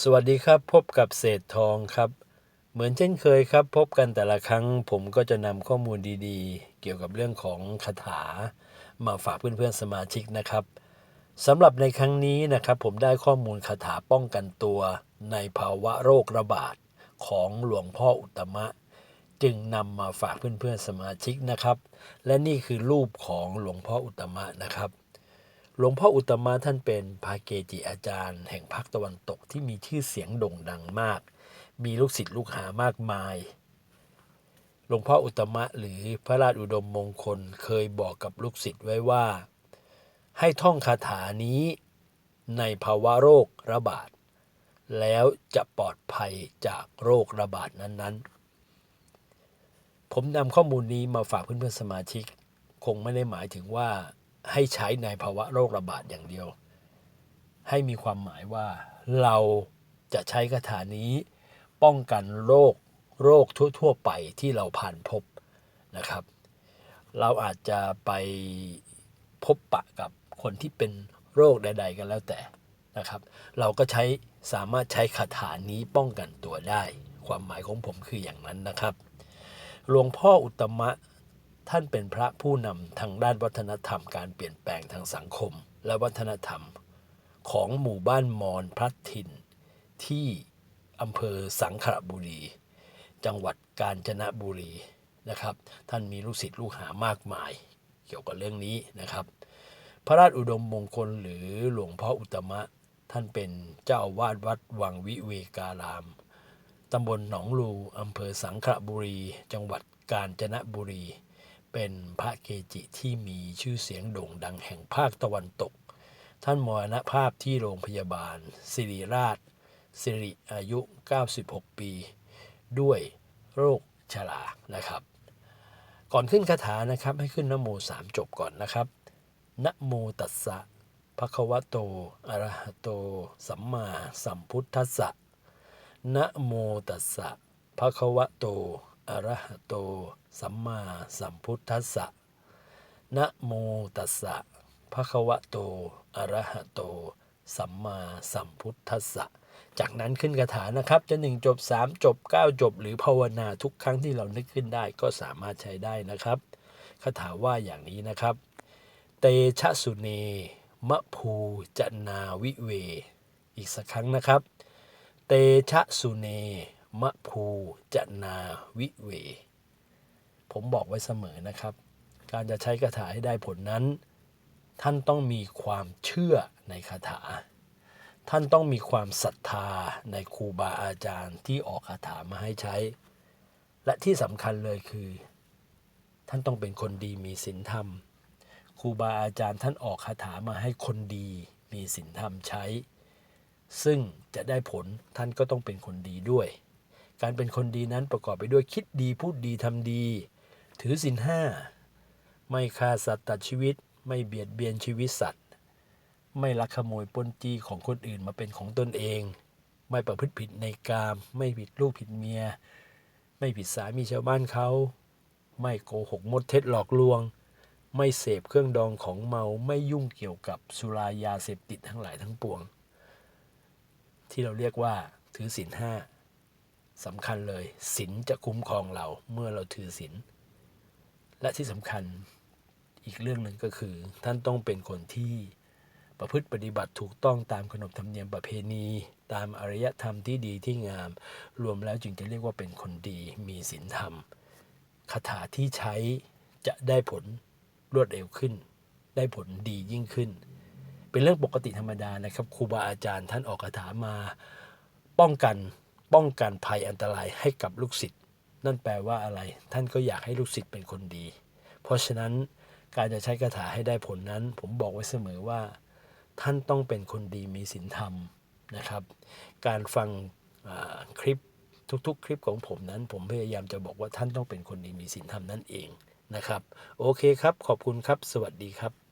สวัสดีครับพบกับเศษทองครับ เหมือนเช่นเคยครับ พบกันแต่ละครั้ง ผมก็จะนำข้อมูลดีๆ เกี่ยวกับเรื่องของคาถา มาฝากเพื่อนๆสมาชิกนะครับสำหรับในครั้งนี้นะครับ ผมได้ข้อมูลคาถาป้องกันตัว ในภาวะโรคระบาดของหลวงพ่ออุตมะ จึงนำมาฝากเพื่อนๆสมาชิกนะครับ และนี่คือรูปของหลวงพ่ออุตมะนะครับ หลวงพ่ออุตมะท่านเป็นพาเกจิอาจารย์ แห่งภาคตะวันตกที่มีชื่อเสียงโด่งดังมาก มีลูกศิษย์ลูกหามากมาย หลวงพ่ออุตตมะหรือพระราชอุดมมงคลเคยบอกกับลูกศิษย์ไว้ว่า ให้ท่องคาถานี้ในภาวะโรคระบาด แล้วจะปลอดภัยจากโรคระบาดนั้นๆ ผมนำข้อมูลนี้มาฝากเพื่อนๆสมาชิก คงไม่ได้หมายถึงว่า ให้ใช้ในภาวะโรคระบาดอย่างเดียว ให้มีความหมายว่าเราจะใช้คาถานี้ ป้องกันโรคโรคทั่ว ๆ ไปที่เราผ่านพบนะครับ เราอาจจะไปพบปะกับคนที่เป็นโรคใด ๆ กันแล้วแต่นะครับ เราก็ใช้สามารถใช้คาถานี้ป้องกันตัวได้ ความหมายของผมคืออย่างนั้นนะครับ หลวงพ่ออุตตมะ ท่านเป็นพระผู้นำทางด้านวัฒนธรรมการเปลี่ยนแปลงทางสังคม และวัฒนธรรม ของหมู่บ้านมอญพลัดถิ่น ที่อำเภอสังขละบุรี จังหวัดกาญจนบุรีนะครับ ท่านมีลูกศิษย์ลูกหามากมาย เกี่ยวกับเรื่องนี้นะครับ พระราชอุดมมงคลหรือหลวงพ่ออุตมะ ท่านเป็นเจ้าวาสวัดวังวิเวการามตำบลหนองลูอำเภอสังขละบุรี จังหวัดกาญจนบุรี เป็นพระเกจิที่มีชื่อเสียงโด่งดังแห่งภาคตะวันตก ท่านมรณภาพที่โรงพยาบาลศิริราช สิริอายุ 96 ปี ด้วยโรคชรานะครับ ก่อนขึ้นคาถานะครับให้ขึ้นนโมสามจบก่อนนะครับนโมตัสสะภะคะวะโตอะระหะโต สัมมาสัมพุทธัสสะนะโมตัสสะภะคะวะโต อระหะโต สัมมาสัมพุทธัสสะนะโมตัสสะภะคะวะโต อะระหะโต สัมมาสัมพุทธัสสะ จากนั้นขึ้นคาถานะครับ จะหนึ่งจบสามจบเก้าจบ หรือภาวนาทุกครั้งที่เรานึกขึ้นได้ก็สามารถใช้ได้นะครับ คาถาว่าอย่างนี้นะครับ เตชะสุเน มะภูจนาวิเว อีกสักครั้งนะครับ เตชะสุเน มะภูจนาวิเว ผมบอกไว้เสมอนะครับ การจะใช้คาถาให้ได้ผลนั้น ท่านต้องมีความเชื่อในคาถา ท่านต้องมีความศรัทธาในครูบาอาจารย์ที่ออกคาถามาให้ใช้ และที่สำคัญเลยคือ ท่านต้องเป็นคนดีมีศีลธรรมครูบาอาจารย์ท่านออกคาถามาให้คนดีมีศีลธรรมใช้ ซึ่งจะได้ผลท่านก็ต้องเป็นคนดีด้วย การเป็นคนดีนั้นประกอบไปด้วยคิดดีพูดดีทำดี ถือศีลห้าไม่ฆ่าสัตว์ตัดชีวิต ไม่เบียดเบียนชีวิตสัตว์ ไม่ลักขโมยปนจีของคนอื่นมาเป็นของตนเอง ไม่ประพฤติผิดในกาม ไม่ผิดลูกผิดเมีย ไม่ผิดสามีชาวบ้านเขา ไม่โกหกมดเท็จหลอกลวง ไม่เสพเครื่องดองของเมาไม่ยุ่งเกี่ยวกับสุรายาเสพติดทั้งหลายทั้งปวง ที่เราเรียกว่าถือศีลห้า สำคัญเลยศีลจะคุ้มครองเราเมื่อเราถือศีลและที่สำคัญอีกเรื่องหนึ่งก็คือ ท่านต้องเป็นคนที่ประพฤติปฏิบัติถูกต้องตามขนบธรรมเนียมประเพณี ตามอารยธรรมที่ดีที่งาม รวมแล้วจึงจะเรียกว่าเป็นคนดีมีศีลธรรมคาถาที่ใช้จะได้ผลรวดเร็วขึ้น ได้ผลดียิ่งขึ้น เป็นเรื่องปกติธรรมดานะครับครูบาอาจารย์ท่านออกคาถามา ป้องกัน ป้องกันภัยอันตรายให้กับลูกศิษย์นั่นแปลว่าอะไร ท่านก็อยากให้ลูกศิษย์เป็นคนดี เพราะฉะนั้นการจะใช้คาถาให้ได้ผลนั้น ผมบอกไว้เสมอว่า ท่านต้องเป็นคนดีมีศีลธรรมนะครับ การฟังคลิปทุกๆ คลิปของผมนั้น ผมพยายามจะบอกว่าท่านต้องเป็นคนดีมีศีลธรรมนั่นเองนะครับ โอเคครับ ขอบคุณครับ สวัสดีครับ